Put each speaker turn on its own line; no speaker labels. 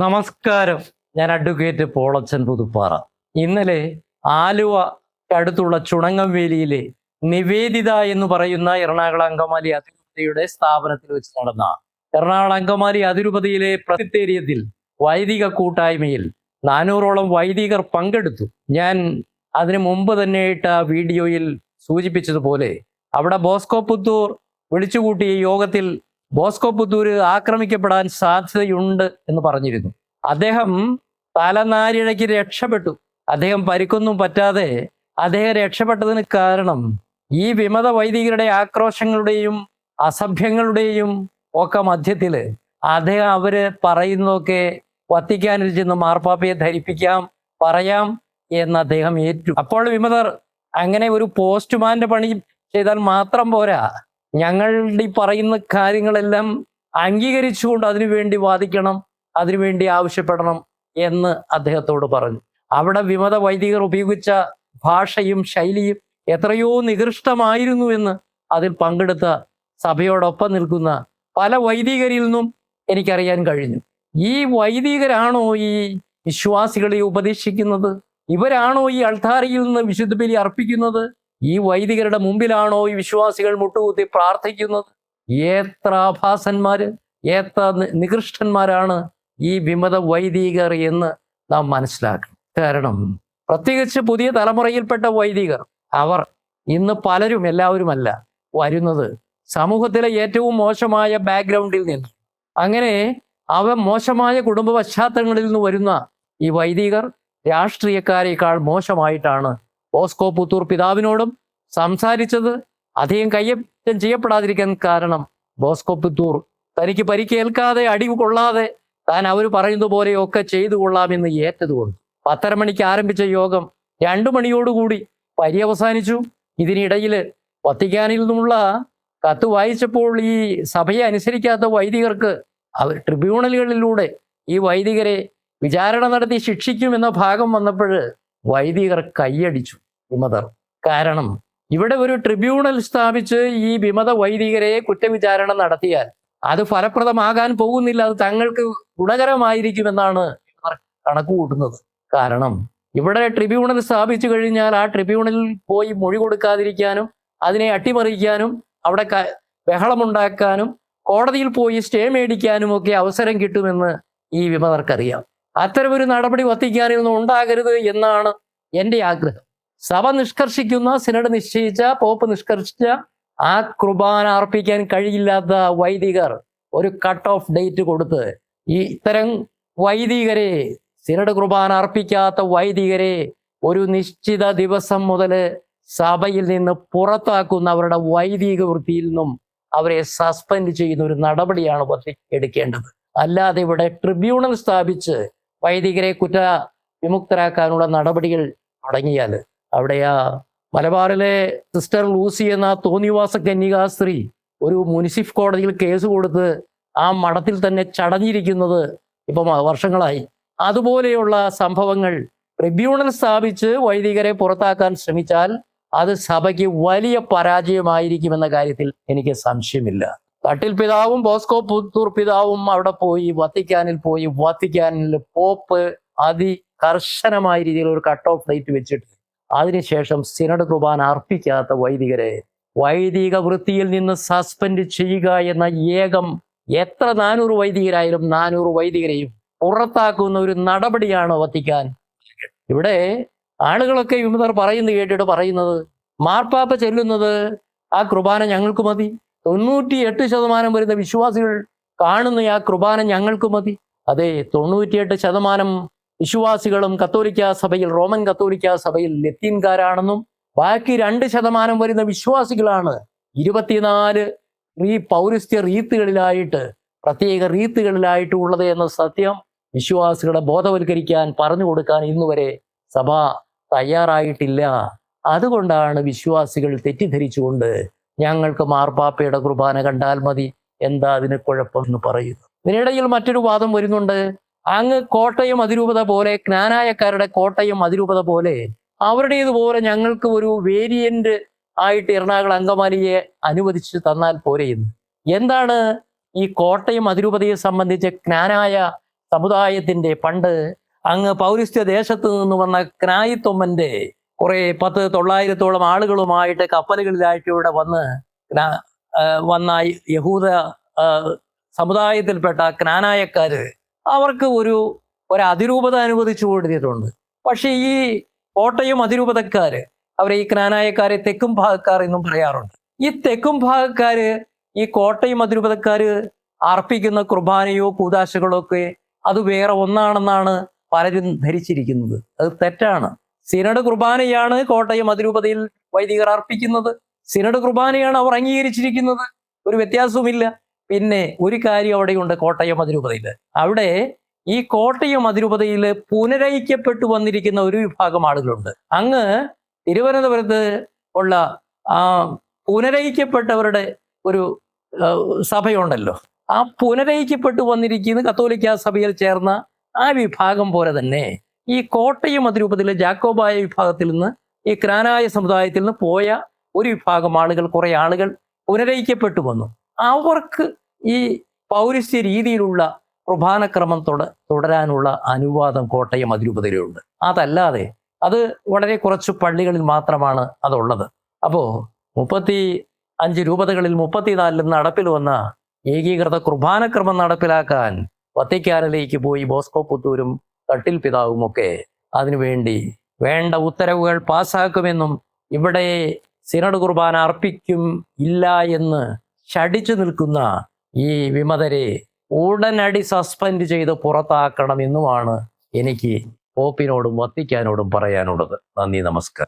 നമസ്കാരം. ഞാൻ അഡ്വക്കേറ്റ് പോളച്ചൻ പുതുപ്പാറ. ഇന്നലെ ആലുവ അടുത്തുള്ള ചുണങ്ങംവേലിയിലെ നിവേദിത എന്ന് പറയുന്ന എറണാകുളം അങ്കമാലി അതിരൂപതയുടെ സ്ഥാപനത്തിൽ വെച്ച് നടന്ന എറണാകുളം അങ്കമാലി അതിരൂപതയിലെ പ്രസിദ്ധേരിയത്തിൽ വൈദിക കൂട്ടായ്മയിൽ നാനൂറോളം വൈദികർ പങ്കെടുത്തു. ഞാൻ അതിനു മുമ്പ് തന്നെ ഇട്ട വീഡിയോയിൽ സൂചിപ്പിച്ചതുപോലെ അവിടെ ബോസ്കോ പുത്തൂർ വിളിച്ചുകൂട്ടിയ യോഗത്തിൽ ബോസ്കോ പുത്തൂര് ആക്രമിക്കപ്പെടാൻ സാധ്യതയുണ്ട് എന്ന് പറഞ്ഞിരുന്നു. അദ്ദേഹം തലനാരിഴയ്ക്ക് രക്ഷപ്പെട്ടു. അദ്ദേഹം പരിക്കൊന്നും പറ്റാതെ അദ്ദേഹം രക്ഷപ്പെട്ടതിന് കാരണം ഈ വിമത വൈദികരുടെ ആക്രോശങ്ങളുടെയും അസഭ്യങ്ങളുടെയും ഒക്കെ മധ്യത്തിൽ അദ്ദേഹം അവർ പറയുന്നതൊക്കെ വത്തിക്കാനിൽ ചെന്ന് മാർപ്പാപ്പയെ ധരിപ്പിക്കാം പറയാം എന്ന് അദ്ദേഹം ഏറ്റു. അപ്പോൾ വിമതർ അങ്ങനെ ഒരു പോസ്റ്റ്മാന്റെ പണി ചെയ്താൽ മാത്രം പോരാ. ഞങ്ങളുടെ ഈ പറയുന്ന കാര്യങ്ങളെല്ലാം അംഗീകരിച്ചുകൊണ്ട് അതിനുവേണ്ടി വാദിക്കണം അതിനുവേണ്ടി ആവശ്യപ്പെടണം എന്ന് അദ്ദേഹത്തോട് പറഞ്ഞു. അവിടെ വിമത വൈദികർ ഉപയോഗിച്ച ഭാഷയും ശൈലിയും എത്രയോ നികൃഷ്ടമായിരുന്നു എന്ന് അതിൽ പങ്കെടുത്ത സഭയോടൊപ്പം നിൽക്കുന്ന പല വൈദികരിൽ നിന്നും എനിക്കറിയാൻ കഴിഞ്ഞു. ഈ വൈദികരാണോ ഈ വിശ്വാസികളെ ഉപദേശിക്കുന്നത്? ഇവരാണോ ഈ അൾത്താരയിൽ നിന്ന് വിശുദ്ധ ബലി അർപ്പിക്കുന്നത്? ഈ വൈദികരുടെ മുമ്പിലാണോ ഈ വിശ്വാസികൾ മുട്ടുകുത്തി പ്രാർത്ഥിക്കുന്നത്? എത്ര ആഭാസന്മാര് എത്ര നികൃഷ്ടന്മാരാണ് ഈ വിമത വൈദികർ എന്ന് നാം മനസ്സിലാക്കണം. കാരണം പ്രത്യേകിച്ച് പുതിയ തലമുറയിൽപ്പെട്ട വൈദികർ അവർ ഇന്ന് പലരും എല്ലാവരുമല്ല വരുന്നത് സമൂഹത്തിലെ ഏറ്റവും മോശമായ ബാക്ക്ഗ്രൗണ്ടിൽ നിന്ന്. അങ്ങനെ അവ മോശമായ കുടുംബ പശ്ചാത്തലങ്ങളിൽ നിന്ന് വരുന്ന ഈ വൈദികർ രാഷ്ട്രീയക്കാരേക്കാൾ മോശമായിട്ടാണ് ഓസ്കോ പുത്തൂർ പിതാവിനോടും സംസാരിച്ചത് അധികം കയ്യറ്റം ചെയ്യപ്പെടാതിരിക്കാൻ കാരണം ബോസ്കോ പുത്തൂർ തനിക്ക് പരിക്കേൽക്കാതെ അടി കൊള്ളാതെ താൻ അവർ പറയുന്ന പോലെയൊക്കെ ചെയ്തു കൊള്ളാമെന്ന് ഏറ്റതുകൊണ്ട്. പത്തര മണിക്ക് ആരംഭിച്ച യോഗം രണ്ടു മണിയോടുകൂടി പര്യവസാനിച്ചു. ഇതിനിടയിൽ വത്തിക്കാനിൽ നിന്നുള്ള കത്ത് വായിച്ചപ്പോൾ ഈ സഭയെ അനുസരിക്കാത്ത വൈദികർക്ക് അവർ ട്രിബ്യൂണലുകളിലൂടെ ഈ വൈദികരെ വിചാരണ നടത്തി ശിക്ഷിക്കുമെന്ന ഭാഗം വന്നപ്പോൾ വൈദികർ കൈയടിച്ചു വിമതർ. കാരണം ഇവിടെ ഒരു ട്രിബ്യൂണൽ സ്ഥാപിച്ച് ഈ വിമത വൈദികരെ കുറ്റവിചാരണ നടത്തിയാൽ അത് ഫലപ്രദമാകാൻ പോകുന്നില്ല. അത് തങ്ങൾക്ക് ഗുണകരമായിരിക്കുമെന്നാണ് ഇവർ കണക്ക് കൂട്ടുന്നത് കാരണം ഇവിടെ ട്രിബ്യൂണൽ സ്ഥാപിച്ചു കഴിഞ്ഞാൽ ആ ട്രിബ്യൂണലിൽ പോയി മൊഴി കൊടുക്കാതിരിക്കാനും അതിനെ അട്ടിമറിക്കാനും അവിടെ ബഹളമുണ്ടാക്കാനും കോടതിയിൽ പോയി സ്റ്റേ മേടിക്കാനും ഒക്കെ അവസരം കിട്ടുമെന്ന് ഈ വിമതർക്കറിയാം. അത്തരമൊരു നടപടി വത്തിക്കാനിൽ നിന്ന് ഉണ്ടാകരുത് എന്നാണ് എന്റെ ആഗ്രഹം. സഭ നിഷ്കർഷിക്കുന്ന സിനഡ് നിശ്ചയിച്ച പോപ്പ് നിഷ്കർഷിച്ച ആ കുർബാന അർപ്പിക്കാൻ കഴിയില്ലാത്ത വൈദികർ ഒരു കട്ട് ഓഫ് ഡേറ്റ് കൊടുത്ത് ഈ ഇത്തരം വൈദികരെ സിനഡ് കുർബാന അർപ്പിക്കാത്ത വൈദികരെ ഒരു നിശ്ചിത ദിവസം മുതൽ സഭയിൽ നിന്ന് പുറത്താക്കുന്ന അവരുടെ വൈദിക വൃത്തിയിൽ നിന്നും അവരെ സസ്പെൻഡ് ചെയ്യുന്ന ഒരു നടപടിയാണ് എടുക്കേണ്ടത് അല്ലാതെ ഇവിടെ ട്രിബ്യൂണൽ സ്ഥാപിച്ച് വൈദികരെ കുറ്റ വിമുക്തരാക്കാനുള്ള നടപടികൾ തുടങ്ങിയാൽ അവിടെ ആ മലബാറിലെ സിസ്റ്റർ ലൂസി എന്ന തോന്നിവാസ കന്യകാസ്ത്രീ ഒരു മുനിസിഫ് കോടതിയിൽ കേസ് കൊടുത്ത് ആ മഠത്തിൽ തന്നെ ചടഞ്ഞിരിക്കുന്നത് ഇപ്പം വർഷങ്ങളായി. അതുപോലെയുള്ള സംഭവങ്ങൾ ട്രിബ്യൂണൽ സ്ഥാപിച്ച് വൈദികരെ പുറത്താക്കാൻ ശ്രമിച്ചാൽ അത് സഭയ്ക്ക് വലിയ പരാജയമായിരിക്കുമെന്ന കാര്യത്തിൽ എനിക്ക് സംശയമില്ല. തട്ടിൽ പിതാവും ബോസ്കോ പുത്തൂർ പിതാവും അവിടെ പോയി വത്തിക്കാനിൽ പോയി. വത്തിക്കാനിൽ പോപ്പ് അതി കർശനമായ രീതിയിൽ ഒരു കട്ട് ഓഫ് ഡേറ്റ് വെച്ചിട്ട് അതിനുശേഷം സിനഡ് കുർബാന അർപ്പിക്കാത്ത വൈദികരെ വൈദിക വൃത്തിയിൽ നിന്ന് സസ്പെൻഡ് ചെയ്യുക എന്ന ഏകം എത്ര നാനൂറ് വൈദികരായാലും നാനൂറ് വൈദികരെയും പുറത്താക്കുന്ന ഒരു നടപടിയാണ് വത്തിക്കാൻ. ഇവിടെ ആളുകളൊക്കെ വിമതർ പറയുന്നത് കേട്ടിട്ട് പറയുന്നത് മാർപ്പാപ്പ ചെല്ലുന്നത് ആ കുർബാന ഞങ്ങൾക്ക് മതി തൊണ്ണൂറ്റി എട്ട് ശതമാനം വരുന്ന വിശ്വാസികൾ കാണുന്ന ആ കുർബാന ഞങ്ങൾക്ക് മതി. അതെ തൊണ്ണൂറ്റിയെട്ട് ശതമാനം വിശ്വാസികളും കത്തോലിക്ക സഭയിൽ റോമൻ കത്തോലിക്ക സഭയിൽ ലത്തീൻകാരാണെന്നും ബാക്കി രണ്ട് ശതമാനം വരുന്ന വിശ്വാസികളാണ് ഇരുപത്തിനാല് ഈ പൗരസ്ത്യ റീത്തുകളിലായിട്ട് പ്രത്യേക റീത്തുകളിലായിട്ട് ഉള്ളത് എന്ന സത്യം വിശ്വാസികളെ ബോധവൽക്കരിക്കാൻ പറഞ്ഞു കൊടുക്കാൻ ഇന്നുവരെ സഭ തയ്യാറായിട്ടില്ല. അതുകൊണ്ടാണ് വിശ്വാസികൾ തെറ്റിദ്ധരിച്ചുകൊണ്ട് ഞങ്ങൾക്ക് മാർപ്പാപ്പയുടെ കുർബാന കണ്ടാൽ മതി. എന്താ അതിന് കുഴപ്പം എന്ന് പറയുന്നു ഇതിനിടയിൽ മറ്റൊരു വാദം വരുന്നുണ്ട്. അങ്ങ് കോട്ടയം അതിരൂപത പോലെ ജ്ഞാനായക്കാരുടെ കോട്ടയം അതിരൂപത പോലെ അവരുടേതുപോലെ ഞങ്ങൾക്ക് ഒരു വേരിയന്റ് ആയിട്ട് എറണാകുളം അങ്കമാലിയെ അനുവദിച്ച് തന്നാൽ പോലെ എന്ന്. എന്താണ് ഈ കോട്ടയം അതിരൂപതയെ സംബന്ധിച്ച് ജ്ഞാനായ സമുദായത്തിന്റെ പണ്ട് അങ്ങ് പൗരസ്ത്യ ദേശത്ത് നിന്ന് വന്ന ക്നായിത്തൊമ്മന്റെ കുറെ പത്ത് തൊള്ളായിരത്തോളം ആളുകളുമായിട്ട് കപ്പലുകളിലായിട്ട് ഇവിടെ വന്ന് വന്ന യഹൂദ സമുദായത്തിൽപ്പെട്ട ക്നാനായക്കാര് അവർക്ക് ഒരു ഒരു അതിരൂപത അനുവദിച്ചു കൊടുത്തിട്ടുണ്ട്. പക്ഷെ ഈ കോട്ടയം അതിരൂപതക്കാര് അവരെ ഈ ക്നാനായക്കാരെ തെക്കും ഭാഗക്കാർ എന്നും പറയാറുണ്ട്. ഈ തെക്കും ഭാഗക്കാര് ഈ കോട്ടയം അതിരൂപതക്കാര് അർപ്പിക്കുന്ന കുർബാനയോ കൂതാശകളോ ഒക്കെ അത് വേറെ ഒന്നാണെന്നാണ് പലരും ധരിച്ചിരിക്കുന്നത്. അത് തെറ്റാണ്. സിനഡ് കുർബാനയാണ് കോട്ടയം അതിരൂപതയിൽ വൈദികർ അർപ്പിക്കുന്നത്. സിനഡ് കുർബാനയാണ് അവർ അംഗീകരിച്ചിരിക്കുന്നത്. ഒരു വ്യത്യാസവുമില്ല. പിന്നെ ഒരു കാര്യം അവിടെയുണ്ട് കോട്ടയം അതിരൂപതയിൽ. അവിടെ ഈ കോട്ടയം അതിരൂപതയിൽ പുനരയിക്കപ്പെട്ടു വന്നിരിക്കുന്ന ഒരു വിഭാഗം ആളുകളുണ്ട്. അങ്ങ് തിരുവനന്തപുരത്ത് ഉള്ള ആ പുനരയിക്കപ്പെട്ടവരുടെ ഒരു സഭയുണ്ടല്ലോ. ആ പുനരയിക്കപ്പെട്ടു വന്നിരിക്കുന്ന കത്തോലിക്ക സഭയിൽ ചേർന്ന ആ വിഭാഗം പോലെ തന്നെ ഈ കോട്ടയം അതിരൂപതയിലെ ജാക്കോബായ വിഭാഗത്തിൽ നിന്ന് ഈ ക്രാനായ സമുദായത്തിൽ നിന്ന് പോയ ഒരു വിഭാഗം ആളുകൾ കുറെ ആളുകൾ പുനരയിക്കപ്പെട്ടു വന്നു. അവർക്ക് ഈ പൗരസ്ത്യ രീതിയിലുള്ള പ്രഭാനക്രമം തുട തുടരാനുള്ള അനുവാദം കോട്ടയം അതിരൂപതയിലുണ്ട്. അതല്ലാതെ അത് വളരെ കുറച്ച് പള്ളികളിൽ മാത്രമാണ് അതുള്ളത്. അപ്പോൾ മുപ്പത്തി അഞ്ച് രൂപതകളിൽ മുപ്പത്തിനാലിൽ നടപ്പിൽ വന്ന ഏകീകൃത കുർബാനക്രമം നടപ്പിലാക്കാൻ വത്തിക്കാനിലേക്ക് പോയി ബോസ്കോ പുത്തൂരും തട്ടിൽ പിതാവുമൊക്കെ അതിനുവേണ്ടി വേണ്ട ഉത്തരവുകൾ പാസ്സാക്കുമെന്നും ഇവിടെ സിനഡ് കുർബാന അർപ്പിക്കും ഇല്ല എന്ന് ശടിച്ചു നിൽക്കുന്ന ഈ വിമതരെ ഉടനടി സസ്പെൻഡ് ചെയ്ത് പുറത്താക്കണമെന്നുമാണ് എനിക്ക് പോപ്പിനോടും വത്തിക്കാനോടും പറയാനുള്ളത്. നന്ദി നമസ്കാരം.